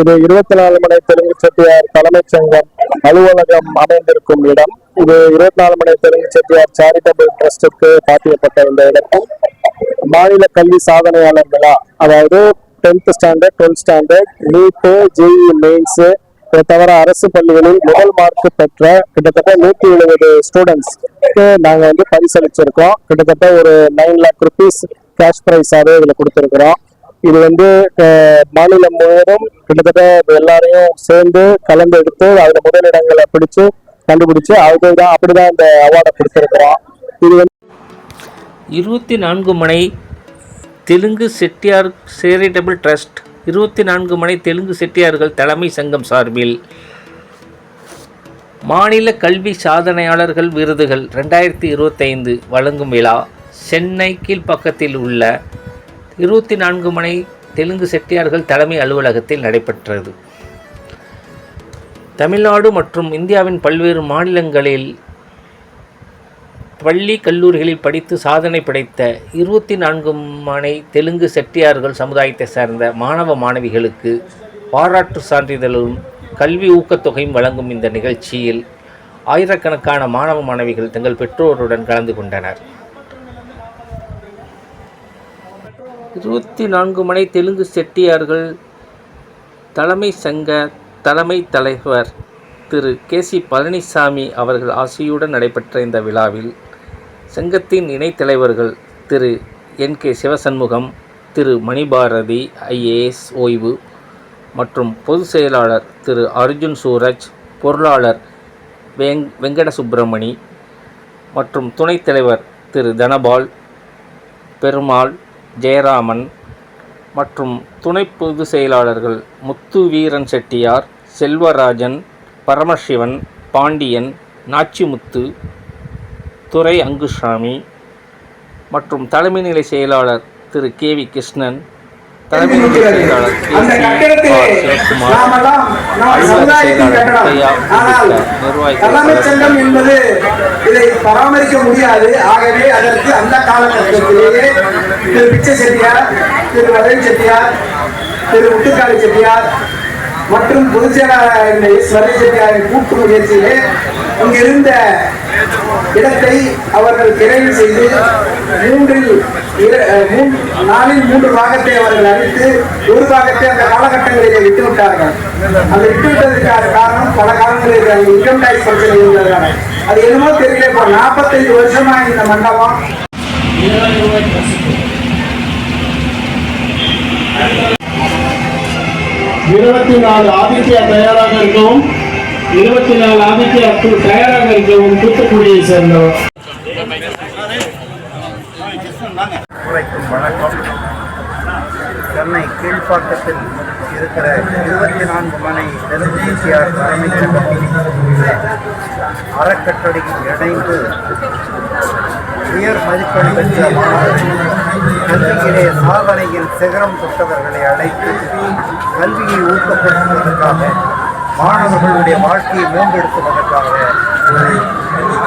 இது இருபத்தி நாலு மணி தெலுங்கு செட்டியார் தலைமைச் சங்கம் அலுவலகம் அமைந்திருக்கும் இடம். இது இருபத்தி நாலு மணி தெலுங்கு செட்டியார் சேரிட்டபிள் ட்ரஸ்டுக்கு பாத்தியப்பட்ட இந்த இடத்தில் மாநில கல்வி சாதனையாளர் விழா அதாவது tenth standard twelfth standard NEET JEE mains இதை தவிர அரசு பள்ளிகளில் முதல் மார்க் பெற்ற கிட்டத்தட்ட நூத்தி எழுபது ஸ்டூடெண்ட்ஸ்க்கு நாங்கள் வந்து பரிசளிச்சிருக்கோம் கிட்டத்தட்ட ஒரு நைன் லேக் ருபீஸ் கேஷ் ப்ரைஸாவே இதுல கொடுத்துருக்குறோம். இது வந்து மாநிலம் முழுவதும் கிட்டத்தட்ட எல்லாரையும் சேர்ந்து கலந்து எடுத்து அதுல முதலிடங்களை பிடிச்சு கண்டுபிடிச்சு அதுதான் அப்படிதான் இந்த அவார்டை கொடுத்துருக்குறோம் இது வந்து இருபத்தி நான்கு மனை தெலுங்கு செட்டியார் சேரிட்டபிள் ட்ரஸ்ட் இருபத்தி நான்கு மனை தெலுங்கு செட்டியார்கள் தலைமை சங்கம் சார்பில் மாநில கல்வி சாதனையாளர்கள் விருதுகள் ரெண்டாயிரத்தி இருபத்தைந்து வழங்கும் விழா சென்னை கீழ்ப்பக்கத்தில் உள்ள இருபத்தி நான்கு மணி தெலுங்கு செட்டியார்கள் தலைமை அலுவலகத்தில் நடைபெற்றது. தமிழ்நாடு மற்றும் இந்தியாவின் பல்வேறு மாநிலங்களில் பள்ளி கல்லூரிகளில் படித்து சாதனை படைத்த இருபத்தி நான்கு மனை தெலுங்கு செட்டியார்கள் சமுதாயத்தை சேர்ந்த மாணவ மாணவிகளுக்கு பாராட்டு சான்றிதழும் கல்வி ஊக்கத்தொகையும் வழங்கும் இந்த நிகழ்ச்சியில் ஆயிரக்கணக்கான மாணவ மாணவிகள் தங்கள் பெற்றோருடன் கலந்து கொண்டனர். இருபத்தி நான்கு மனை தெலுங்கு செட்டியார்கள் தலைமை சங்க தலைமை தலைவர் திரு கே சி பழனிசாமி அவர்கள் ஆசியுடன் நடைபெற்ற இந்த விழாவில் சங்கத்தின் இணைத் தலைவர்கள் திரு என் கே சிவசண்முகம் திரு மணிபாரதி ஐஏஎஸ் ஓய்வு மற்றும் பொதுச் செயலாளர் திரு அர்ஜுன் சூரஜ் பொருளாளர் வெங் வெங்கட சுப்பிரமணி மற்றும் துணைத் தலைவர் திரு தனபால் பெருமாள் ஜெயராமன் மற்றும் துணை பொதுச் செயலாளர்கள் முத்து வீரன் செட்டியார் செல்வராஜன் பரமசிவன் பாண்டியன் நாச்சிமுத்து துரை அங்குசாமி மற்றும் தலைமை நிலை செயலாளர் திரு கே வி கிருஷ்ணன் தலைமை செயலாளர் தலைமைச் சங்கம் என்பது இதை பராமரிக்க முடியாது. ஆகவே அதற்கு அந்த காலகட்டத்திலேயே திரு பிச்சை செட்டியார் திரு வதவி செட்டியார் திரு முட்டுக்காளி செட்டியார் மற்றும் பொதுச் செயலாளர் எஸ் வதவி செட்டியாரின் கூட்டு முயற்சியிலே இங்கிருந்த இடத்தை அவர்கள் நிறைவு செய்து மூன்றில் நாளில் மூன்று- மூன்று பாகத்தை அவர்கள் அழித்து ஒரு பாகத்தை அந்த காலகட்டங்களிலே விட்டுவிட்டார்கள் அந்த விட்டுவிட்டதற்கான காரணம் பல காலங்களில் அந்த இன்கம் டேக்ஸ் பிரச்சனை இருந்ததுனால அது என்னமோ தெரியல இப்போ நாற்பத்தைந்து வருஷமா இந்த மண்டபம். இருபத்தி நாலு ஆதித்யா தயாராக இருக்கவும் இருபத்தி நாலு ஆதித்யா தயாராக இருக்கவும் தூத்துக்குடியை சேர்ந்தவர். அனைவருக்கும் வணக்கம். சென்னை கீழ்ப்பாக்கத்தில் இருக்கிற இருபத்தி நான்கு மனை தெலுங்கு சிசிஆர் தலைமைச் அறக்கட்டளையில் இணைந்து உயர் மதிப்பெண் பெற்ற மாணவர்கள் கல்வியிலே சாதனையில் சிகரம் தொட்டவர்களை அழைத்து கல்வியை ஊக்கப்படுத்துவதற்காக மாணவர்களுடைய வாழ்க்கையை மேம்படுத்துவதற்காக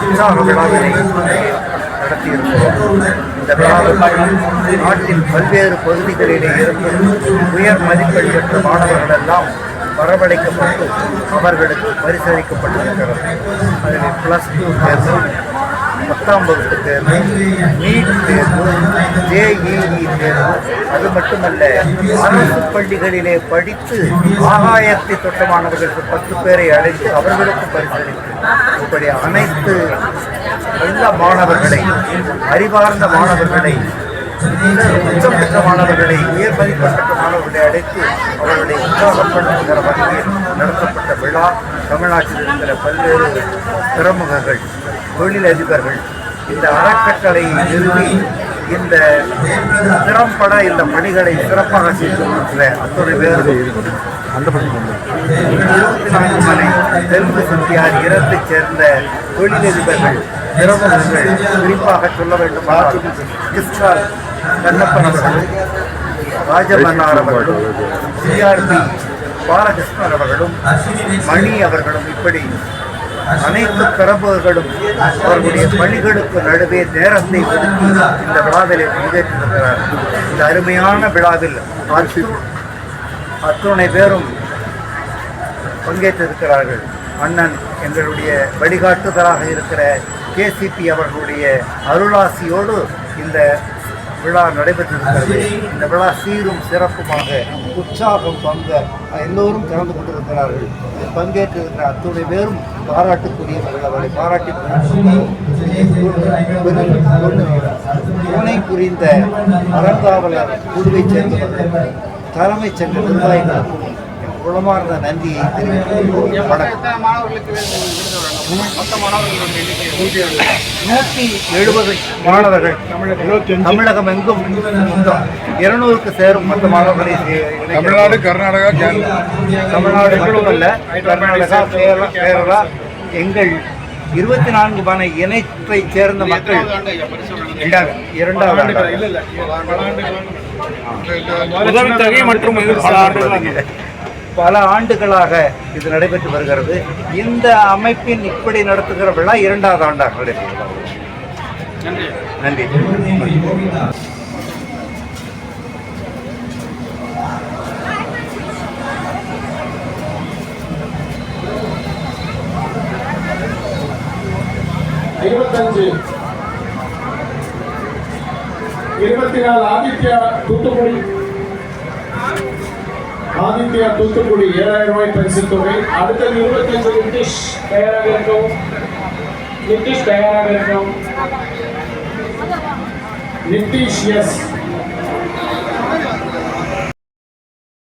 உற்சாக விழாவினை நடத்தியிருக்கிறோம். இந்த விழாவில் நாட்டின் பல்வேறு பகுதிகளிலே இருந்து உயர் மதிப்பெண் பெற்ற மாணவர்கள் எல்லாம் வரவழைக்கப்பட்டு அவர்களுக்கு பரிசளிக்கப்பட்டிருக்கிறது. அதில் ப்ளஸ் டூ தேர்வு பத்தாம் வகுப்பு தேர்வு நீட் தேர்வு ஜேஇஇ தேர்வு அது மட்டுமல்ல அரசு பள்ளிகளிலே படித்து ஆகாயத்தை தொட்ட மாணவர்களுக்கு பத்து பேரை அழைத்து அவர்களுக்கும் பரிசளித்து இப்படி அனைத்து நல்ல மாணவர்களை அறிவார்ந்த மாணவர்களை உச்சம் பெற்ற மாணவர்களை உயர் மதிப்பெற்ற மாணவர்களை அழைத்து அவர்களை உற்சாகப்படுத்துகிற வகையில் நடத்தப்பட்ட விழா தமிழ்நாட்டில் இருக்கிற பல்வேறு பிரமுகர்கள் தொழிலதிபர்கள் இந்த அறக்கட்டளையை நிறுவி இந்த திறம்பட இந்த பணிகளை சிறப்பாக செய்து கொடுக்கிற அத்துணை பேரும் இருபத்தி தெலுங்கு சந்தியார் இரத்தைச் சேர்ந்த தொழிலதிபர்கள் பிரமுகர்கள் குறிப்பாக சொல்ல வேண்டும். கிருஷ்ணால் கண்ணப்பன் அவர்களும் ராஜமன்னார் அவர்களும் சிஆர்பி பாலகிருஷ்ணன் அவர்களும் மணி அவர்களும் இப்படி அனைத்து பிரமுகர்களும் அவர்களுடைய பணிகளுக்கு நடுவே நேரத்தை ஒதுக்கி இந்த விழாவிலே பங்கேற்றிருக்கிறார். இந்த அருமையான விழாவில் அத்துணை பேரும் பங்கேற்றிருக்கிறார்கள். அண்ணன் எங்களுடைய வழிகாட்டுதலாக இருக்கிற கேசிபி அவர்களுடைய அருளாசியோடு இந்த விழா நடைபெற்றிருக்கிறது. இந்த விழா சீரும் சிறப்புமாக உற்சாகம் பங்க எல்லோரும் கலந்து கொண்டிருக்கிறார்கள். இதில் பங்கேற்றிருக்கிற அத்துணை பேரும் பாராட்டுக்குரியவர்கள் அவரை பாராட்டி துணை புரிந்த அறங்காவலர் குழுவைச் சேர்ந்தவர்கள் தலைமைச் சென்ற நிர்வாகிகளுக்கும் உளமார்ந்த நன்றியை நூற்றி எழுபது மாணவர்கள் தமிழகம் எங்கும் இருநூறுக்கு சேரும் மொத்த மாணவர்களை தமிழ்நாடு கர்நாடகா கேரளா. தமிழ்நாடு மட்டுமல்ல கர்நாடகா கேரளா. கேரளா எங்கள் இருபத்தி நான்கு மன இணைப்பை சேர்ந்த மக்கள் இரண்டாவது. உதவித்தொகை மற்றும் பல பல ஆண்டுகளாக இது நடைபெற்று வருகிறது. இந்த அமைப்பின் இப்படி நடத்துகிற விழா இரண்டாவது ஆண்டாக நடைபெறுகிறது நன்றி. இருபத்தஞ்சு. இருபத்தி நாலு ஆதித்யா தூத்துக்குடி. ஆதித்யா தூத்துக்குடி ஏழாயிரம் ரூபாய் பரிசு தொகை அடுத்தது இருபத்தஞ்சு நிதிஷ் தயாராக இருக்கும் நிதிஷ் தயாராக இருக்கும் நிதிஷ் எஸ்